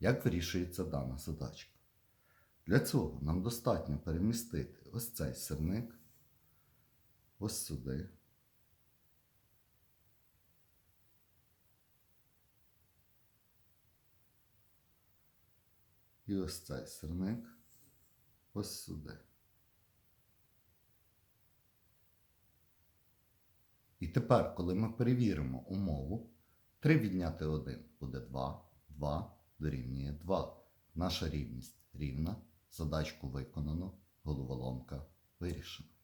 Як вирішується дана задачка? Для цього нам достатньо перемістити ось цей сирник ось сюди. І ось цей сирник ось сюди. І тепер, коли ми перевіримо умову, 3 відняти 1 буде 2, 2 дорівнює 2. Наша рівність рівна, задачку виконано, головоломка вирішена.